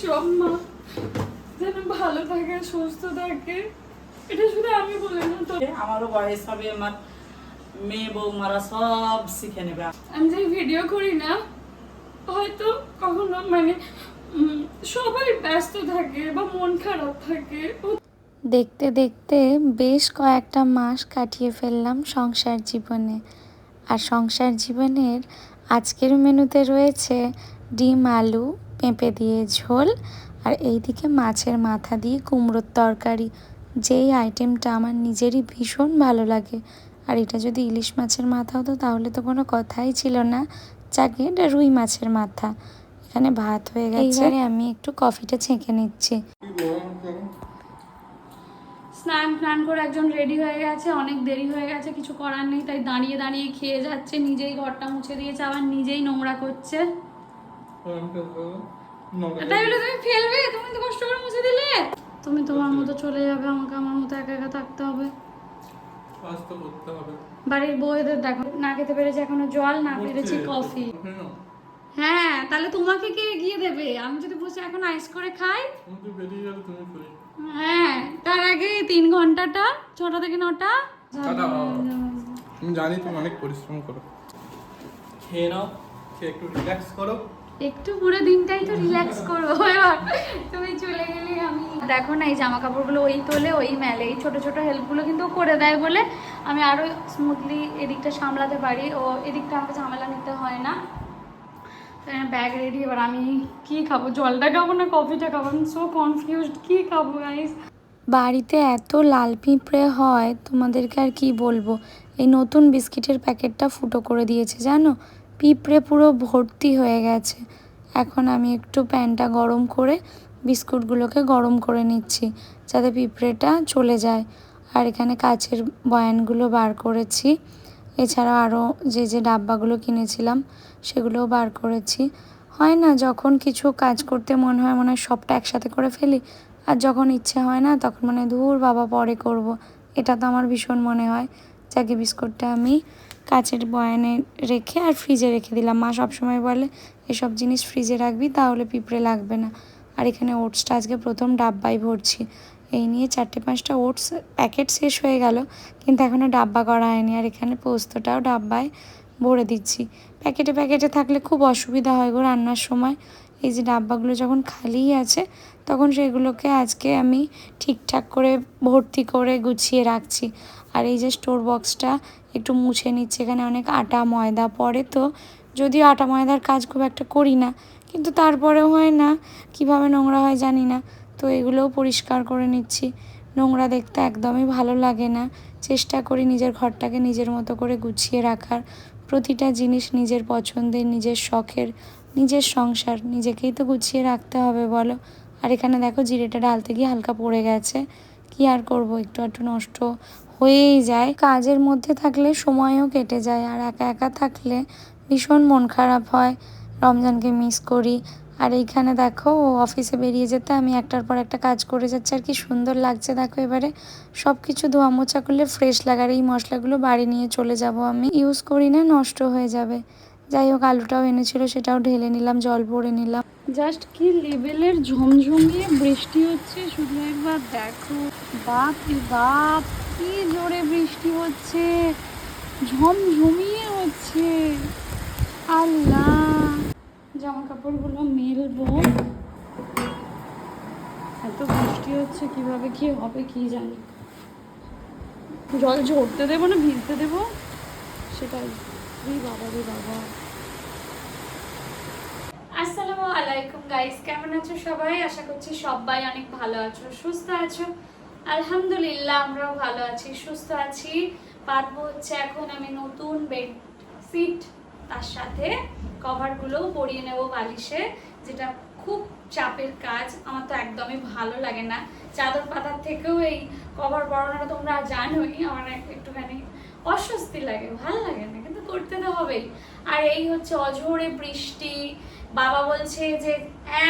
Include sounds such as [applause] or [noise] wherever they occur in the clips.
সব মা যেন ভালো থাকে সুস্থ থাকে। এটা শুধু আমি বলি না তো আমারও বয়স হবে আমার মেয়ে বৌমারা সব শিখে নেবে। আমি যে ভিডিও করি না হয়তো কখনো মানে সবাই ব্যস্ত থাকে বা মন খারাপ থাকে। দেখতে দেখতে বেশ কয়েকটা মাস কাটিয়ে ফেললাম সংসার জীবনে। আর সংসার জীবনের আজকের মেনুতে রয়েছে ডিম আলু পেঁপে দিয়ে ঝোল আর এইদিকে মাছের মাথা দিয়ে কুমড়োর তরকারি। যেই আইটেমটা আমার নিজেরই ভীষণ ভালো লাগে। আর এটা যদি ইলিশ মাছের মাথা হতো তাহলে তো কোনো কথাই ছিল না। যাকে এটা রুই মাছের মাথা। এখানে ভাত হয়ে গেছে। এইবারে আমি একটু কফিটা ছেঁকে নিচ্ছি। স্নান টান করে একজন রেডি হয়ে গেছে। অনেক দেরি হয়ে গেছে কিছু করার নেই তাই দাঁড়িয়ে দাঁড়িয়ে খেয়ে যাচ্ছে। নিজেই ঘরটা মুছে দিয়েছে আবার নিজেই নোংরা করছে। তাই বলে তুমি ফেলবে? তুমি তো কষ্ট করে মুছে দিলে। তুমি তোমার মতো চলে যাবে আমাকে আমার মতো একা একা থাকতে হবে। বাড়ির বউদের দেখো না খেতে পেরেছে এখনও জল না পেরেছে কফি। হ্যাঁ তাহলে তোমাকে কে এগিয়ে দেবে? আমি যদি বসে এখন আইস করে খাই। হ্যাঁ তার আগে তিন ঘন্টাটা ছটা থেকে নটা। জানি তুমি অনেক পরিশ্রম করো। খেয়ে নাও খেয়ে একটু রিল্যাক্স করো। একটু পুরো দিনটাই তো রিল্যাক্স করব। [laughs] এবার তুমি চলে গেলে আমি দেখো না, এই জামা কাপড়গুলো ওই তোলে, ওই মেলে। এই ছোটো ছোটো হেল্পগুলো কিন্তু করে দেয় বলে আমি আরও স্মুথলি এদিকটা সামলাতে পারি। ও এদিকটা আমাকে ঝামেলা নিতে হয় না। ব্যাগ রেডি এবার আমি কি খাব? জলটা খাব না কফিটা খাব? আমি সো কনফিউজড কি খাব গাইস বাড়িতে এত লাল পিঁপড়ে হয়, তোমাদেরকে আর কি বলব? এই নতুন বিস্কিটের প্যাকেটটা ফুটো করে দিয়েছে, জানো? পিঁপড়ে পুরো ভর্তি হয়ে গেছে। এখন আমি একটু প্যানটা গরম করে, বিস্কুটগুলোকে গরম করে নিচ্ছি, যাতে পিঁপড়েটা চলে যায়। আর এখানে কাচের বয়ানগুলো বার করেছি। এছাড়া আরও যে যে ডাব্বাগুলো কিনেছিলাম, সেগুলোও বার করেছি। হয় না, যখন কিছু কাজ করতে মন হয়, মনে হয় সবটা একসাথে করে ফেলি। আর যখন ইচ্ছে হয় না, তখন মানে দূর বাবা, পরে করব। এটা তো আমার ভীষণ মনে হয়। যাকে বিস্কুটটা আমি কাচের বয়ানে রেখে আর ফ্রিজে রেখে দিলাম। মা সবসময় বলে, এসব জিনিস ফ্রিজে রাখবি, তাহলে পিঁপড়ে লাগবে না। আর এখানে ওটসটা আজকে প্রথম ডাব্বাই ভরছি। এই নিয়ে চারটে পাঁচটা ওটস প্যাকেট শেষ হয়ে গেল, কিন্তু এখনও ডাব্বা করা হয়নি। আর এখানে পোস্তটাও ডাব্বায় ভরে দিচ্ছি। প্যাকেটে প্যাকেটে থাকলে খুব অসুবিধা হয় গো রান্নার সময়। এই যে ডাব্বাগুলো যখন খালিই আছে তখন সেগুলোকে আজকে আমি ঠিকঠাক করে ভর্তি করে গুছিয়ে রাখছি। আর এই যে স্টোর বক্সটা একটু মুছে নিচ্ছে, এখানে অনেক আটা ময়দা পড়ে তো, যদিও আটা ময়দার কাজ খুব একটা করি না, কিন্তু তারপরেও হয় না, কীভাবে নোংরা হয় জানি না। তো এগুলোও পরিষ্কার করে নিচ্ছি। নোংরা দেখতে একদমই ভালো লাগে না। চেষ্টা করি নিজের ঘরটাকে নিজের মতো করে গুছিয়ে রাখার। প্রতিটা জিনিস নিজের পছন্দের, নিজের শখের, নিজের সংসার, নিজেকেই তো গুছিয়ে রাখতে হবে বলো। আর এখানে দেখো জিরেটা ঢালতে গিয়ে হালকা পড়ে গেছে। কি আর করব? একটু একটু নষ্ট হয়েই যায়। কাজের মধ্যে থাকলে সময়ও কেটে যায় আর একা একা থাকলে ভীষণ মন খারাপ হয়। রমজানকে মিস করি। আর এইখানে দেখো ও অফিসে বেরিয়ে যেতে আমি একটার পর একটা কাজ করে যাচ্ছি আর কি সুন্দর লাগছে দেখো এবারে। সব কিছু ধোয়া মোছা করলে ফ্রেশ লাগার এই মশলাগুলো বাড়ি নিয়ে চলে যাব আমি। ইউজ করি না, নষ্ট হয়ে যাবে। যাই হোক, আলুটাও এনেছিল, সেটাও ঢেলে নিলাম, জল ভরে নিলাম। জাস্ট কি লেভেলের ঝমঝমিয়ে বৃষ্টি হচ্ছে, শুধু একবার দেখো। বাপ বাপ, কি জোরে বৃষ্টি হচ্ছে, ঝমঝমিয়ে হচ্ছে। আল্লাহ জামা কাপড়গুলো মেলবো। এত বৃষ্টি হচ্ছে, কীভাবে কি হবে কি জানি। জল ঝরতে দেবো না, ভিজতে দেবো? সেটাই। আসসালামু আলাইকুম গাইস কেমন আছো সবাই? আশা করছি সবাই অনেক ভালো আছো, সুস্থ আছো। আলহামদুলিল্লাহ, আমরাও ভালো আছি, সুস্থ আছি। হচ্ছে এখন আমি নতুন তার সাথে কভারগুলোও পরিয়ে নেব বালিশে, যেটা খুব চাপের কাজ। আমার তো একদমই ভালো লাগে না। চাদর পাতার থেকেও এই কভার পরানোটা তোমরা জানোই, আমার একটুখানি অস্বস্তি লাগে, ভালো লাগে না করতে তো হবেই। আর এই হচ্ছে অঝোরে বৃষ্টি, বাবা বলছে যে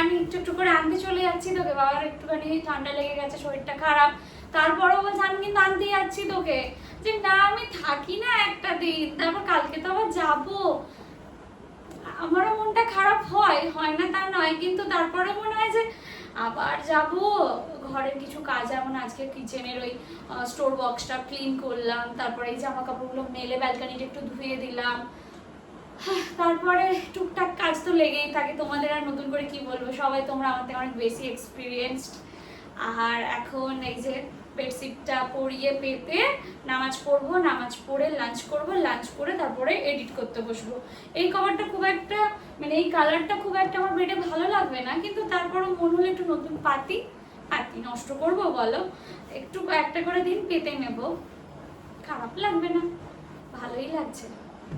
আমি একটু একটু করে আনতে চলে যাচ্ছি তোকে। বাবার একটুখানি ঠান্ডা লেগে গেছে, শরীরটা খারাপ। তারপরেও বলছে, আমি কিন্তু আনতে যাচ্ছি তোকে। যে, না, আমি থাকি না একটা দিন। তারপর কালকে তো আবার যাব। আমারও মনটা খারাপ হয় হয় না তা নয়। কিন্তু তারপরে মনে হয় যে, আবার যাব? ঘরের কিছু কাজ, যেমন আজকে কিচেনের ওই স্টোর বক্সটা ক্লিন করলাম, তারপরে এই জামা কাপড়গুলো মেলে ব্যালকানিটা একটু ধুয়ে দিলাম। তারপরে টুকটাক কাজ তো লেগেই থাকে, তোমাদের আর নতুন করে কি বলব? সবাই তোমরা আমার থেকে অনেক বেশি এক্সপিরিয়েন্সড আর এখন এই যে বেডশিটটা পরিয়ে পেতে নামাজ পড়ব, নামাজ পড়ে লাঞ্চ করব লাঞ্চ করে তারপরে এডিট করতে বসবো। এই কভারটা খুব একটা মানে এই কালারটা খুব একটা আমার বেডে ভালো লাগবে না, কিন্তু তারপরও মন হলো একটু নতুন পাতি পাতি নষ্ট করব বলো? একটু একটা করে দিন, পেতে নেব। খারাপ লাগবে না, ভালোই লাগছে।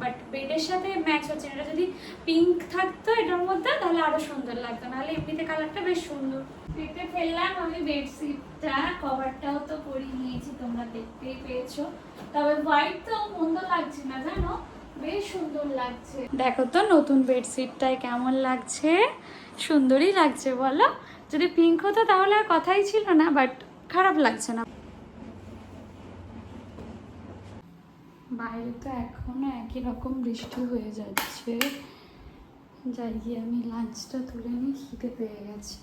বাট বেডের সাথে ম্যাচ হচ্ছে এটা যদি পিঙ্ক থাকতো এটার মধ্যে, তাহলে আরও সুন্দর লাগতো। নাহলে এমনিতে কালারটা বেশ সুন্দর। পেতে ফেললাম আমি বেডশিটটা কভারটাও তো পরিয়ে নিয়েছি, তোমরা দেখতেই পেয়েছ। তবে হোয়াইট তো মন্দ লাগছে না, জানো? বেশ সুন্দর লাগছে। দেখো তো নতুন বেডশিটটায় কেমন লাগছে? সুন্দরই লাগছে, বলো? যদি পিঙ্ক হতো তাহলে আর কথাই ছিল না বাট খারাপ লাগছে না। বাইরে তো এখনও একই রকম বৃষ্টি হয়ে যাচ্ছে। যাই গিয়ে আমি লাঞ্চটা তুলে নিয়ে খিদে পেয়ে গেছে।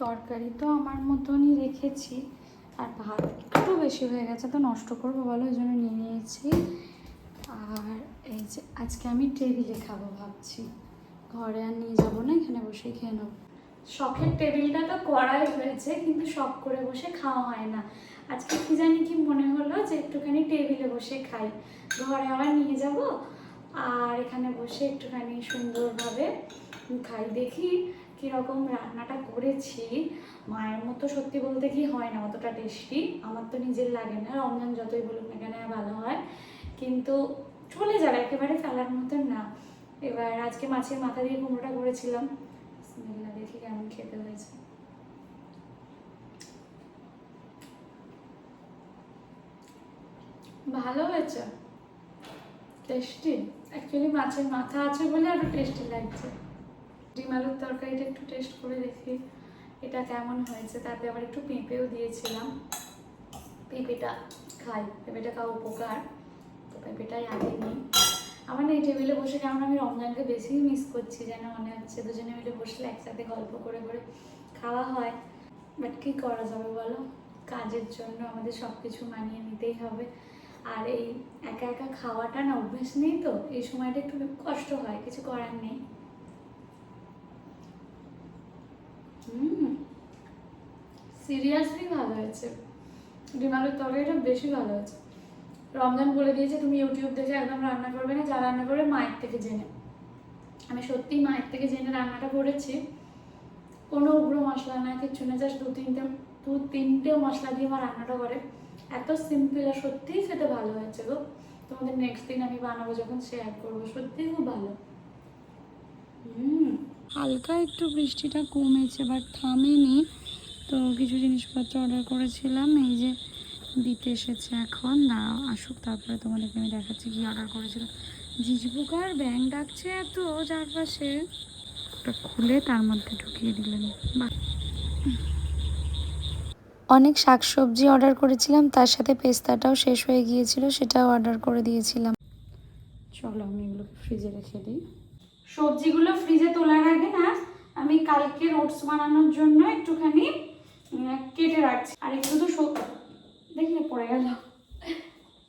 তরকারি তো আমার মতনই রেখেছি, আর ভাত একটু বেশি হয়ে গেছে, তো নষ্ট করব বলো ওই জন্য নিয়ে নিয়েছি। আর এই যে আজকে আমি টেবিলে খাব ভাবছি। ঘরে আর নিয়ে যাব না, এখানে বসেই খেয়ে নেব। শখের টেবিলটা তো করাই হয়েছে, কিন্তু শখ করে বসে খাওয়া হয় না। আজকে কি জানি কি মনে হলো যে একটুখানি টেবিলে বসে খাই। ঘরে আবার নিয়ে যাব, আর এখানে বসে একটুখানি সুন্দরভাবে খাই। দেখি কীরকম রান্নাটা করেছি। মায়ের মতো সত্যি বলতে কি হয় না, অতটা টেস্টি। আমার তো নিজের লাগে না, রমজান যতই বলুক না কেন, ভালো হয়। কিন্তু চলে যাবে, একেবারে ফেলার মতন না। এবার আজকে মাছের মাথা দিয়ে কুমড়োটা করেছিলাম। দেখি কেমন খেতে হয়েছে। ভালো হয়েছে। টেস্টি অ্যাকচুয়ালি মাছের মাথা আছে বলে আরও টেস্টি লাগছে। ডিম আলুর তরকারিটা একটু টেস্ট করে দেখি এটা কেমন হয়েছে। তাতে আবার একটু পেঁপেও দিয়েছিলাম। পেঁপেটা খাই পেঁপেটা খাওয়া উপকার। তো পেঁপেটাই আগে নিই আমার না এই টেবিলে বসে কেমন আমি রমজানকে বেশি মিস করছি যেন মনে হচ্ছে। দুজনে মিলে বসলে একসাথে গল্প করে করে খাওয়া হয়। বাট কী করা যাবে বলো? কাজের জন্য আমাদের সব কিছু মানিয়ে নিতেই হবে। আর এই একা একা খাওয়াটা না অভ্যেস নেই তো? এই সময়টা একটু কষ্ট হয়, কিছু করার নেই। হুম। সিরিয়াসলি ভালো হয়েছে। ডিম আলুর তরকারিটা বেশি ভালো হয়েছে। রমজান বলে দিয়েছে, তুমি ইউটিউব দেখে একদম রান্না করবে না, যা রান্না করবে মায়ের থেকে জেনে। আমি সত্যিই মায়ের থেকে জেনে রান্নাটা করেছি। কোনো উগ্র মশলা না কিচ্ছু না জাস্ট দু তিনটে দু তিনটে মশলা দিয়ে আমার রান্নাটা করে। এত সিম্পল আর সত্যিই খেতে ভালো হয়েছে গো। তোমাদের নেক্সট দিন আমি বানাবো, যখন শেয়ার করব, সত্যিই খুব ভালো। হুম, হালকা একটু বৃষ্টিটা কমেছে বাট থামেনি। তো কিছু জিনিসপত্র অর্ডার করেছিলাম, এই যে দিতে এসেছে এখন। দাঁড়াও আসুক তারপরে তোমাদেরকে আমি দেখাচ্ছি কি অর্ডার করেছিলাম ঝিঝিপোকার ব্যাং ডাকছে এত চারপাশে। ওটা খুলে তার মধ্যে ঢুকিয়ে দিলেন। বাহ। অনেক শাকসবজি অর্ডার করেছিলাম তার সাথে পেস্তাটাও শেষ হয়ে গিয়েছিল সেটাও অর্ডার করে দিয়েছিলাম। চলো আমি এগুলোকে ফ্রিজে রেখে দিই। সবজিগুলো ফ্রিজে তোলার আগে না আমি কালকে রোটস বানানোর জন্য একটুখানি কেটে রাখছি। আর একটু তো দেখলে পড়ে গেল।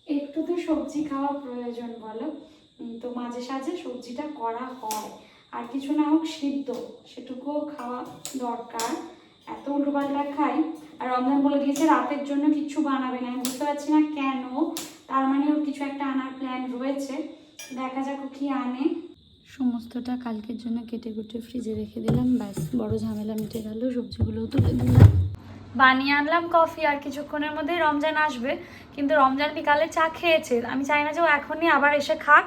একটু তো সবজি খাওয়া প্রয়োজন বলো। তো মাঝে সাঝে সবজিটা করা হয়। আর কিছু না হোক সিদ্ধ, সেটুকুও খাওয়া দরকার। এত উল্টোপাল্টা খাই। আর রমজান বলে দিয়েছে, রাতের জন্য কিছু বানাবে না। আমি বুঝতে পারছি না কেন। তার মানে ওর কিছু একটা আনার প্ল্যান রয়েছে। দেখা যাক কি আনে। সমস্তটা কালকের জন্য কেটে কুটে ফ্রিজে রেখে দিলাম। ব্যাস, বড় ঝামেলা মিটে গেল। সবজিগুলোও তুলে দিলাম বানিয়ে আনলাম কফি আর কিছুক্ষণের মধ্যেই রমজান আসবে। কিন্তু রমজান বিকালে চা খেয়েছে। আমি চাই না যে ও এখনই আবার এসে খাক।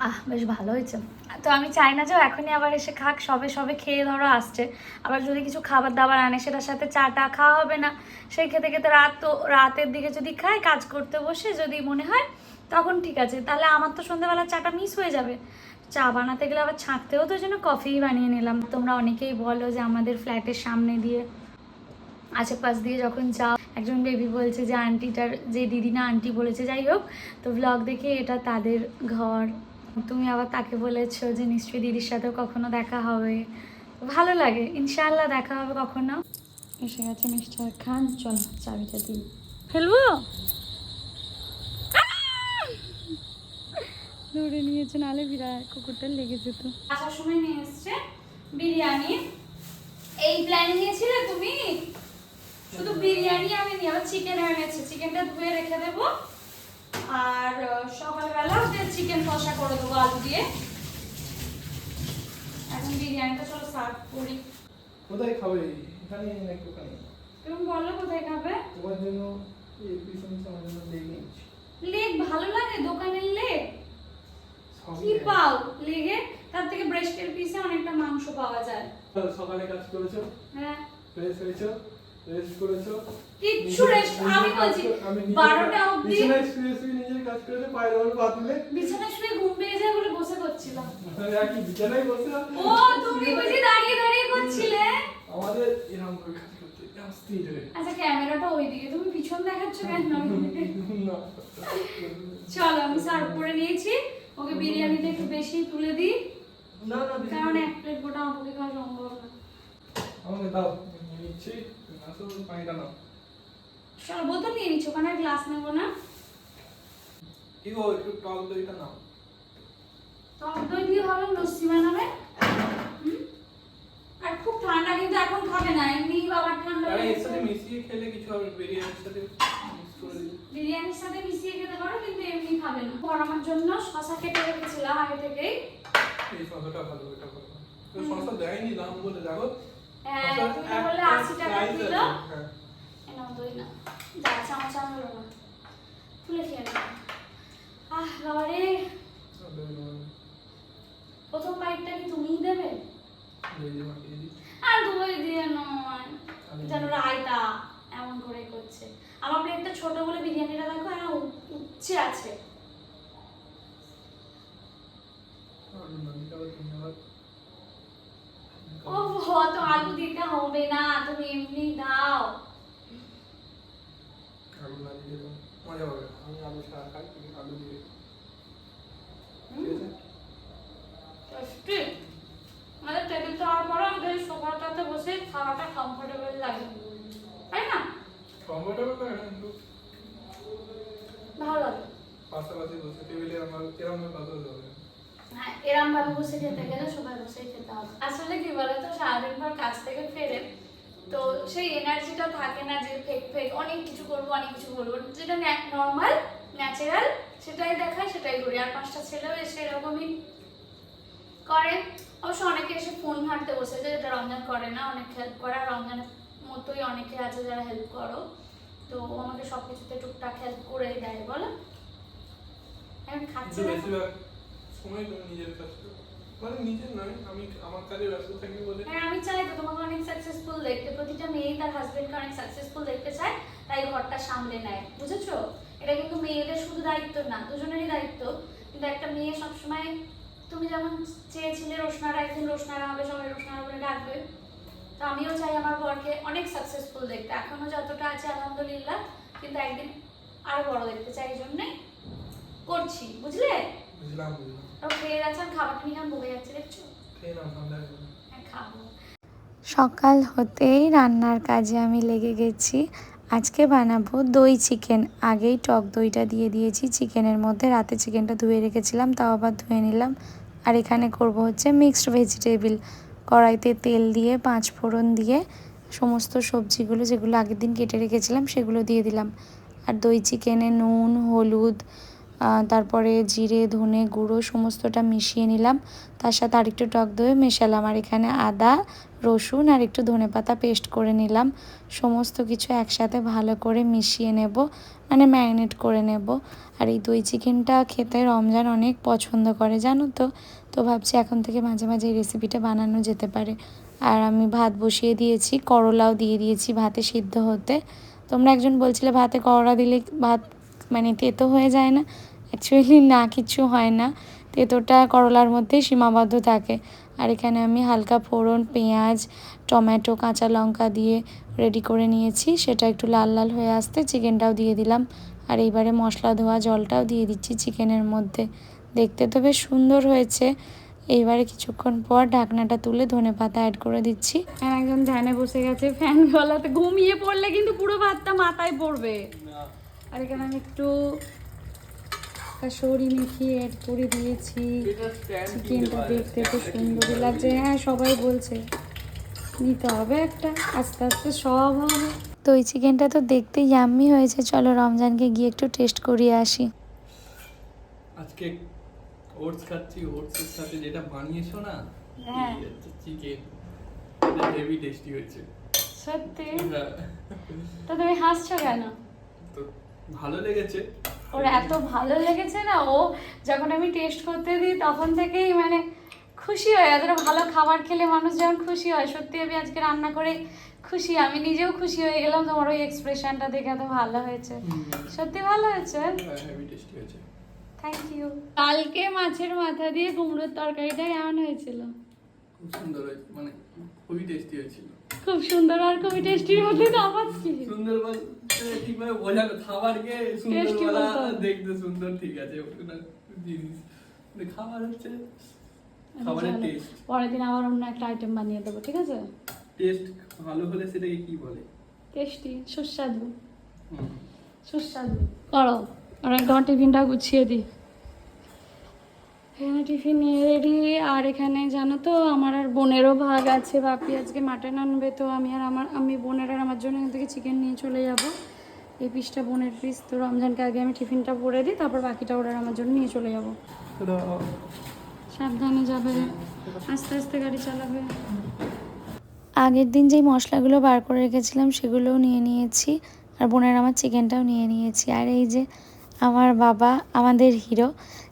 আহ, বেশ ভালো হয়েছে। তো আমি চাই না যে এখনই আবার এসে খাক। সবে সবে খেয়ে ধরো আসছে। আবার যদি কিছু খাবার দাবার আনে, সেটার সাথে চাটা খাওয়া হবে না। সেই খেতে খেতে রাত তো, রাতের দিকে যদি খায়, কাজ করতে বসে যদি মনে হয়, তখন ঠিক আছে। তাহলে আমার তো সন্ধ্যেবেলা চাটা মিস হয়ে যাবে। চা বানাতে গেলে আবার ছাঁকতেও তো জন্য কফিই বানিয়ে নিলাম। তোমরা অনেকেই বলো যে আমাদের ফ্ল্যাটের সামনে দিয়ে, আশেপাশ দিয়ে যখন যাও, একজন বেবি বলছে যে আন্টিটার যে দিদি না আন্টি বলেছে, যাই হোক, তো ব্লগ দেখে এটা তাদের ঘর। তুমি আবার তাকে বলেছ যে নিশ্চয়ই দিদির সাথেও কখনো দেখা হবে। ভালো লাগে ইনশাল্লাহ দেখা হবে কখনো। এসে গেছে মিস্টার খান, চল চাবিটা দিই। ফেলব? ধরে নিয়েছে নালে বিরাট কুকুরটা লেগে যেত। আসার সময় নিয়ে এসছে বিরিয়ানি। এই প্ল্যান নিয়েছিলে তুমি? শুধু বিরিয়ানি আমি নিয়ে আবার চিকেন এনেছি চিকেনটা ধুয়ে রেখে দেবো। আর সকালবেলা ওদের চিকেন কষা করে দেবো আলু দিয়ে। এখন বিরিয়ানিটা চলো সার্ভ করি। কোথায় খাবে? এখানে নাকি ওখানে? তুমি বলো কোথায় খাবে? তোমার জন্য এই পিছন আমার জন্য নিচ্ছি লেগ ভালো লাগে? দোকানের লেগ কি পাও? লেগে তার থেকে ব্রেস্টের পিসে অনেকটা মাংস পাওয়া যায়। সকালে কাজ করেছ? হ্যাঁ। ফ্রেশ হয়েছো রেস্ট করেছ? কিচ্ছু রেস্ট আমি বলছি করে- আমি নিজের বারোটা কাজ- অবধি বিছানায় শুয়ে শুয়ে নিজের কাজ করেছ পায়ের ওপর পা তুলে বিছানায় শুয়ে ঘুম পেয়ে যায় বলে বসে করছিলাম। আর কি বিছানায় বসে ও তুমি বুঝি দাঁড়িয়ে দাঁড়িয়ে করছিলে? আমাদের এরকম করে কাজ করতে এরকম স্থির হয়ে আচ্ছা ক্যামেরাটা ওইদিকে। তুমি পিছন দেখাচ্ছ কেন? [laughs] না। চলো আমি সার্ভ করে নিয়েছি। ওকে বিরিয়ানিটা একটু বেশি তুলে দিই। না না কারণ এক প্লেট গোটা আমার পক্ষে খাওয়া সম্ভব না। আমাকে দাও নিচ্ছি। আসো পানিটা নাও। চলো বোতল নিয়ে নিচ্ছি ওখানে গ্লাস নেব না। কি গো একটু টক দইটা নাও। টক দই দিয়ে ভালো লস্যি বানাবে। হুম? আর খুব ঠান্ডা কিন্তু এখন খাবে না। এমনি বাবার ঠান্ডা এর সাথে মিশিয়ে খেলে কিছু হবে বিরিয়ানির সাথে মিক্স করে দিলে। বিরিয়ানির সাথে মিশিয়ে খেতে পারো কিন্তু এমনি খাবে না। গরমের জন্য শশা কেটে রেখেছিলাম আগে থেকেই। এই শসাটা ভালো এটা ভালো। তো শসা দেয়নি দাম বলে দেখো। হ্যাঁ তুমি বললে আশি টাকা দিল হ্যাঁ। এনাও দই না যা চামচ আনলো না। তুলে খেয়ে নাও। আহ বাবারে আর দই নেব না। প্রথম বাইকটা কি তুমিই দেবে দই দিয়ে মাখিয়ে দিই। আর দই দিয়ে নয় যেন রায়তা এমন করে করছে আমার প্লেটটা ছোট বলে বিরিয়ানিটা দেখো হ্যাঁ উচ্ছে আছে আর নদীটা আবার ধন্যবাদ। ও অত আলু দিতে হবে না তুমি এমনি দাও আলু না দিলে তো মজা হবে না। আমি আলু ছাড়া খাই তুমি আলু দিয়ে ঠিক আছে টেস্টি আমাদের টেবিল খাওয়ার পরে আমাদের এই সোফাটাতে বসে খাওয়াটা কমফোর্টেবল লাগে তাই না কমফোর্টেবল লাগে না কিন্তু ভালো লাগে পাশাপাশি বসে টেবিলে আমার কথা হতে হবে এরম ভাবে বসে খেতে গেলে সবাই বসেই খেতে হবে। আসলে কি বলতো সারাদিন পর কাজ থেকে ফেরে তো সেই এনার্জিটা থাকে না যে ফেক ফেক, অনেক কিছু করব, অনেক কিছু করব। যেটা নর্মাল ন্যাচারাল সেটাই দেখায়, সেটাই করি। আর পাঁচটা ছেলেও এসে এরকমই করে। অবশ্য অনেকে এসে ফোন ঘাঁটতে বসেছে যেটা রমজান করে না, অনেক হেল্প করে। আর রমজানের মতোই অনেকে আছে যারা হেল্প করো। তো আমাকে সব কিছুতে টুকটাক হেল্প করেই দেয়, বলো? এখন খাচ্ছে কিন্তু না। সময় নিজের করো মানে নিজের নয় আমি আমার কাজে ব্যস্ত থাকি বলে। হ্যাঁ আমি চাই তো তোমাকে অনেক সাকসেসফুল দেখতে। প্রতিটা মেয়েই তার হাজবেন্ডকে অনেক সাকসেসফুল দেখতে চায় তাই ঘরটা সামলে নেয়। বুঝেছ? এটা কিন্তু মেয়েদের শুধু দায়িত্ব না দুজনেরই দায়িত্ব। কিন্তু একটা মেয়ে সবসময় তুমি যেমন চেয়েছিলে রোশনারা একদিন রোশনারা হবে সবাই রোশনারা বলে ডাকবে। তো আমিও চাই আমার বরকে অনেক সাকসেসফুল দেখতে। এখনও যতটা আছে আলহামদুলিল্লাহ। কিন্তু একদিন আরও বড় দেখতে চাই এই জন্যই করছি বুঝলে? বুঝলাম খেয়ে খাবারটা নিয়ে আমি বলে যাচ্ছে দেখছ? খেয়ে নাও ঠান্ডা হ্যাঁ খাব। সকাল হতেই রান্নার কাজে আমি লেগে গেছি। আজকে বানাবো দই চিকেন। আগেই টক দইটা দিয়ে দিয়েছি। চিকেনের মধ্যে রাতে চিকেনটা ধুয়ে রেখেছিলাম তাও আবার ধুয়ে নিলাম। আর এখানে করব হচ্ছে মিক্সড ভেজিটেবিল কড়াইতে তেল দিয়ে পাঁচ ফোড়ন দিয়ে সমস্ত সবজিগুলো যেগুলো আগের দিন কেটে রেখেছিলাম সেগুলো দিয়ে দিলাম। আর দই চিকেনে নুন হলুদ তারপরে জিরে, ধনে গুঁড়ো সমস্তটা মিশিয়ে নিলাম। তার সাথে আরেকটু টক দই মেশালাম আর এখানে আদা, রসুন আর একটু ধনেপাতা পেস্ট করে নিলাম। সমস্ত কিছু একসাথে ভালো করে মিশিয়ে নেব মানে ম্যারিনেট করে নেব। আর এই দই চিকেনটা খেতে রমজান অনেক পছন্দ করে, জানো তো? তো ভাবছি এখন থেকে মাঝে মাঝে এই রেসিপিটা বানানো যেতে পারে। আর আমি ভাত বসিয়ে দিয়েছি, করলাও দিয়ে দিয়েছি ভাতে সিদ্ধ হতে। তোমরা একজন বলছিলে ভাতে করলা দিলে ভাত মানে তেতো হয়ে যায় না? অ্যাকচুয়ালি না কিছু হয় না। তেতোটা করলার মধ্যেই সীমাবদ্ধ থাকে। আর এখানে আমি হালকা ফোড়ন পেঁয়াজ টমেটো কাঁচা লঙ্কা দিয়ে রেডি করে নিয়েছি। সেটা একটু লাল লাল হয়ে আসতে চিকেনটাও দিয়ে দিলাম। আর এইবারে মশলা ধোয়া জলটাও দিয়ে দিচ্ছি চিকেনের মধ্যে। দেখতে তো বেশ সুন্দর হয়েছে। এইবারে কিছুক্ষণ পর ঢাকনাটা তুলে ধনে পাতা অ্যাড করে দিচ্ছি। আর একজন ধ্যানে বসে গেছে ফ্যান গলাতে। ঘুমিয়ে পড়লে কিন্তু পুরো ভাতটা মাথায় পড়বে। আর এখানে আমি একটু কাসৌরি মেখে অ্যাড করে দিয়েছি। চিকেনটা দেখতে তো সুন্দর লাগছে। হ্যাঁ সবাই বলছে নিতে হবে একটা। আস্তে আস্তে সব হবে। তো এই চিকেনটা তো দেখতে ইয়াম্মি হয়েছে। চলো রমজানকে গিয়ে একটু টেস্ট করিয়ে আসি। আজকে ওটস খাচ্ছি। ওটসের সাথে যেটা বানিয়েছো না হ্যাঁ। চিকেন এটা হেভি টেস্টি হয়েছে। সত্যি। তো তুমি হাসছো কেন? তো ভালো লেগেছে। ওর এত ভালো লেগেছে না ও যখন আমি টেস্ট করতে দিই তখন থেকেই মানে খুশি হয় এতটা ভালো খাবার খেলে মানুষ যেমন খুশি হয় সত্যি আমি আজকে রান্না করে খুশি আমি নিজেও খুশি হয়ে গেলাম। তোমার ওই এক্সপ্রেশনটা দেখে এত ভালো হয়েছে। সত্যি ভালো হয়েছে? হয়েছে। থ্যাংক ইউ কালকে মাছের মাথা দিয়ে কুমড়োর তরকারিটা কেমন হয়েছিল? খুব সুন্দর হয়েছে মানে খুবই টেস্টি হয়েছিল। খুব সুন্দর আর খুবই টেস্টির মধ্যে সুন্দর বলতে ঠিকভাবে বোঝানো খাবারকে সুন্দর বলা দেখতে সুন্দর ঠিক আছে ওটা জিনিস। খাবার হচ্ছে খাবারের টেস্ট পরের দিন আবার অন্য একটা আইটেম বানিয়ে দেবো ঠিক আছে? টেস্ট ভালো হলে সেটাকে কি বলে? টেস্টি সুস্বাদু। সুস্বাদু। করো আর একদম টিফিনটা গুছিয়ে দিই। এখানে টিফিন নিয়ে রেডি। আর এখানে জানো তো, আমার আর বোনেরও ভাগ আছে। বাপি আজকে মাটন আনবে, তো আমি আর আমার, আমি বোনের আর আমার জন্য এখান থেকে চিকেন নিয়ে চলে যাব। এই পিসটা বোনের পিস তো রমজানকে আগে আমি টিফিনটা ভরে দিই, তারপর বাকিটা ওরা আমার জন্য নিয়ে চলে যাব। সাবধানে যাবে। আস্তে আস্তে গাড়ি চালাবে। আগের দিন যেই মশলাগুলো বার করে রেখেছিলাম, সেগুলোও নিয়ে নিয়েছি। আর বোনের আমার চিকেনটাও নিয়ে নিয়েছি। আর এই যে আমার বাবা আমাদের হিরো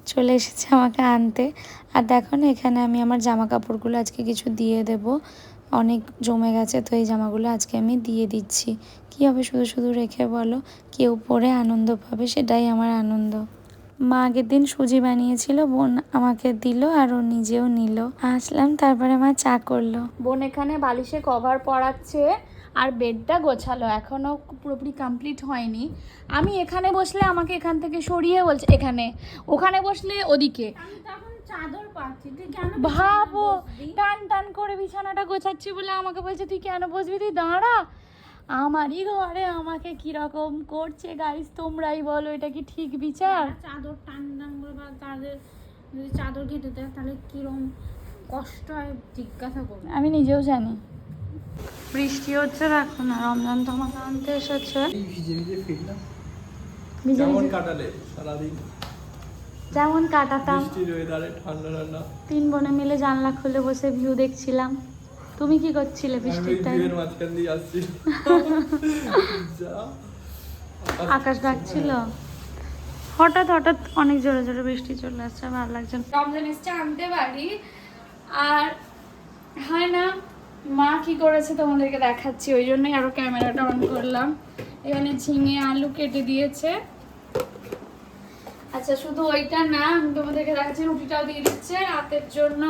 চলে এসেছে আমাকে আনতে। আর দেখো না, এখানে আমি আমার জামা কাপড়গুলো আজকে কিছু দিয়ে দেব। অনেক জমে গেছে, তো এই জামাগুলো আজকে আমি দিয়ে দিচ্ছি। কী হবে শুধু শুধু রেখে বলো, কেউ পরে আনন্দ পাবে, সেটাই আমার আনন্দ। মা আগের দিন সুজি বানিয়েছিল, বোন আমাকে দিল আর ও নিজেও নিল। আসলাম, তারপরে মা চা করল। বোন এখানে বালিশে কভার পরাচ্ছে। আর বেডটা গোছালো এখনও পুরোপুরি কমপ্লিট হয়নি। আমি এখানে বসলে আমাকে এখান থেকে সরিয়ে বলছে এখানে। ওখানে বসলে ওদিকে। চাদর পাচ্ছি তুই কেন ভাবো টান টান করে বিছানাটা গোছাচ্ছি বলে আমাকে বলছে তুই কেন বসবি? তুই দাঁড়া। আমারই ঘরে আমাকে কীরকম করছে গাইস তোমরাই বলো এটা কি ঠিক বিচার? চাদর টান টান করে বা তাদের যদি চাদর ঘেটে দেয় তাহলে কিরম কষ্ট হয় জিজ্ঞাসা করবে। আমি নিজেও জানি। বৃষ্টি হচ্ছে দেখো না রমজান তো আমাকে আনতে এসেছে। এই ভিজে ভিজে ফিরলাম। কেমন কাটালে সারাদিন। যেমন কাটাতাম। বৃষ্টির ওয়েদারে ঠান্ডা ঠান্ডা। তিন বোনে মিলে জানলা খুলে বসে ভিউ দেখছিলাম। তুমি কি করছিলে বৃষ্টির টাইমে মাঝখান দিয়ে আসছি। [laughs] আকাশ ডাকছিল হঠাৎ হঠাৎ অনেক জোরে জোরে বৃষ্টি চলে আসছে ভালো লাগছে রমজান এসছে আনতে পারি আর হয় মা কি করেছে তোমাদেরকে দেখাচ্ছি, ওই জন্যই আরও ক্যামেরাটা অন করলাম। এখানে ঝিঙে, আলু কেটে দিয়েছে। আচ্ছা শুধু ওইটা না, আমি তোমাদেরকে দেখাচ্ছি, রুটিটাও দিয়ে দিচ্ছে রাতের জন্য।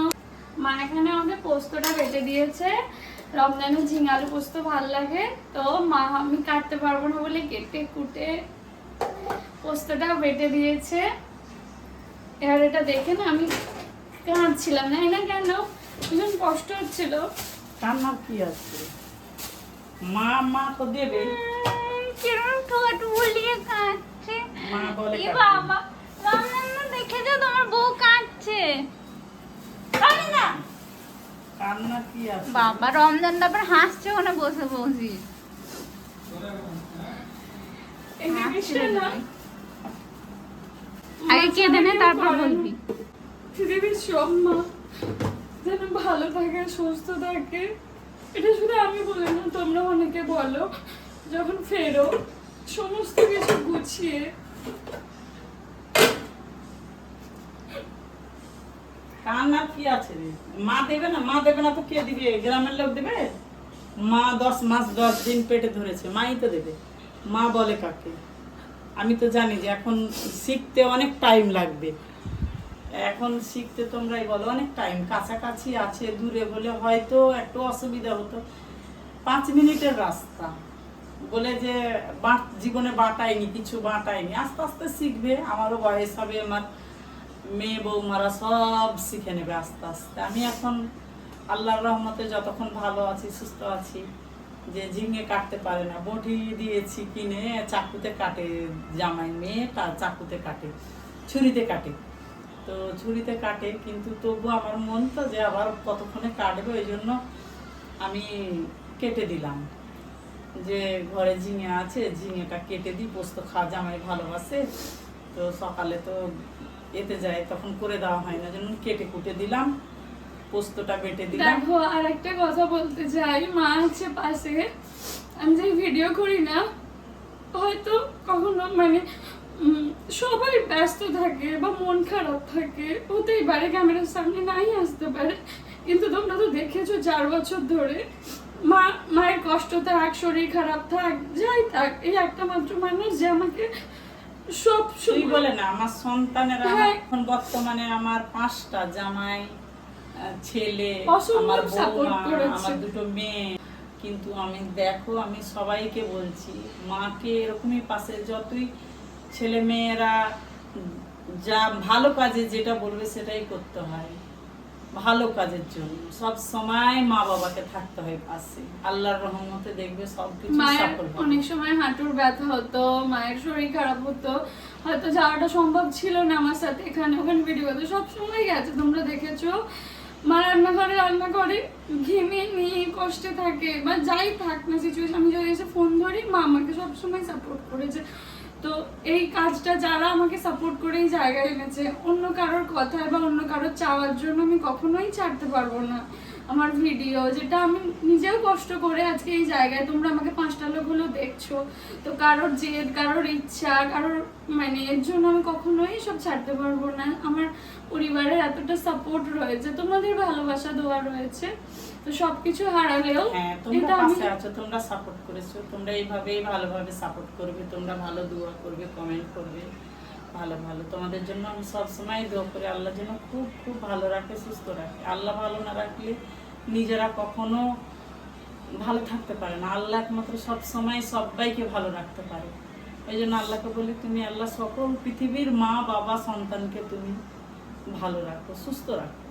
মা এখানে আমাকে পোস্তটা বেটে দিয়েছে। রমজানে ঝিঙে, আলু পোস্ত ভালো লাগে, তো মা, আমি কাটতে পারব না বলে কেটে কুটে পোস্তটা বেটে দিয়েছে। এবার এটা দেখে না, আমি কাঁদছিলাম, জানি না কেন, ভীষণ কষ্ট হচ্ছিল। কি আছে? মা মা তো দেবে। ঠোঁট বুলিয়ে কাঁদছে। মা বলে এ বাবা দেখেছ তোমার বউ কাঁদছে। না কান্না কি আছে? বাবা রমজান তারপর হাসছে ওখানে বসে বসি। আগে কেঁদে নে তারপর বলবি। সব মা ভালো থাকে, সুস্থ থাকে। এটা শুধু আমি বলি না, তোমরা অনেকে বলো, যখন ফেরো, সমস্ত কিছু গুছিয়ে কি আছে রে? মা দেবে না? মা দেবে না তো কে দিবে? গ্রামের লোক দেবে? মা দশ মাস, দশ দিন পেটে ধরেছে, মাই তো দেবে। মা বলে কাকে? আমি তো জানি যে এখন শিখতে অনেক টাইম লাগবে। এখন শিখতে তোমরাই বলো, অনেক টাইম কাছাকাছি আছে, দূরে হলে হয়তো একটু অসুবিধা হতো। পাঁচ মিনিটের রাস্তা। বলে যে জীবনে বাটাইনি কিছু বাটাইনি আস্তে আস্তে শিখবে, আমারও বয়স হবে, আমার মেয়ে বৌমারা সব শিখে নেবে আস্তে আস্তে। আমি এখন আল্লাহর রহমতে যতক্ষণ ভালো আছি, সুস্থ আছি, যে ঝিঙে কাটতে পারে না, বটি দিয়েছি কিনে, চাকুতে কাটে জামাই মেয়ে চাকুতে কাটে, ছুরিতে কাটে। তো ছুরিতে কাটে, কিন্তু তবু আমার মন তো যে আবার কতক্ষণে কাটবে ওই জন্য আমি কেটে দিলাম। যে ঘরে ঝিঙে আছে, ঝিঙেটা কেটে দিই, পোস্ত খাওয়া জামাই ভালোবাসে, তো সকালে তো এতে যায়, তখন করে দেওয়া হয় না। জন্য কেটে কুটে দিলাম, পোস্তটা বেটে দিলাম। দেখো আর একটা কথা বলতে চাই, মা আছে পাশে, আমি যে ভিডিও করি না, হয়তো কখনো মানে সবাই ব্যস্ত থাকে বা মন খারাপ থাকে হতেই পারে ক্যামেরার সামনে নাই আসতে পারে কিন্তু তোমরা তো দেখেছ চার বছর ধরে মা মায়ের কষ্ট থাক শরীর খারাপ থাক যাই থাক এই একটা মাত্র মানুষ যে আমাকে সব তুই বলে না আমার সন্তানেরা হ্যাঁ। এখন বর্তমানে আমার পাঁচটা জামাই ছেলে আমার। আমার দুটো মেয়ে কিন্তু আমি দেখো আমি সবাইকে বলছি মাকে এরকমই পাশে যতই ছেলে মেয়েরা যা ভালো কাজে যেটা বলবে সেটাই করতে হয়। ভালো কাজের জন্য। সব সময় মা বাবাকে থাকতে হয় পাশে। আল্লাহর রহমতে দেখবে সব কিছু মায়ের সফল অনেক সময় হাঁটুর ব্যথা হতো মায়ের শরীর খারাপ হতো। হয়তো যাওয়াটা সম্ভব ছিল না আমার সাথে এখানে ওখানে ভিডিও করতে সব সময় গেছে তোমরা দেখেছ? মা রান্নাঘরে রান্না করে ঘেমে নিয়ে কষ্টে থাকে। বা যাই থাক না সিচুয়েশন আমি যদি এসে ফোন ধরি মা আমাকে সবসময় সাপোর্ট করেছে। তো এই কাজটা যারা আমাকে সাপোর্ট করে এই জায়গায় এনেছে, অন্য কারোর কথায় বা অন্য কারোর চাওয়ার জন্য আমি কখনোই ছাড়তে পারব না। আমার ভিডিও যেটা আমি নিজেও কষ্ট করে আজকে এই জায়গায় তোমরা আমাকে পাঁচটা লোকগুলো দেখছ। তো কারোর জেদ, কারোর ইচ্ছা, কারোর মানে এর জন্য আমি কখনোই সব ছাড়তে পারব না। আমার পরিবারের এতটা সাপোর্ট রয়েছে, তোমাদের ভালোবাসা দেওয়া রয়েছে। তো সবকিছু হারালেও হ্যাঁ তোমরা পাশে আছো তোমরা সাপোর্ট করেছ তোমরা এইভাবেই ভালোভাবে সাপোর্ট করবে তোমরা ভালো দোয়া করবে কমেন্ট করবে ভালো ভালো। তোমাদের জন্য আমি সব সময় দোয়া করি আল্লাহ যেন খুব খুব ভালো রাখে সুস্থ রাখে। আল্লাহ ভালো না রাখলে নিজেরা কখনো ভালো থাকতে পারে না। আল্লাহ একমাত্র সব সময় সবাইকে ভালো রাখতে পারে। ওই জন্য আল্লাহকে বলি তুমি আল্লাহ সকল পৃথিবীর মা বাবা সন্তানকে তুমি ভালো রাখো সুস্থ রাখো।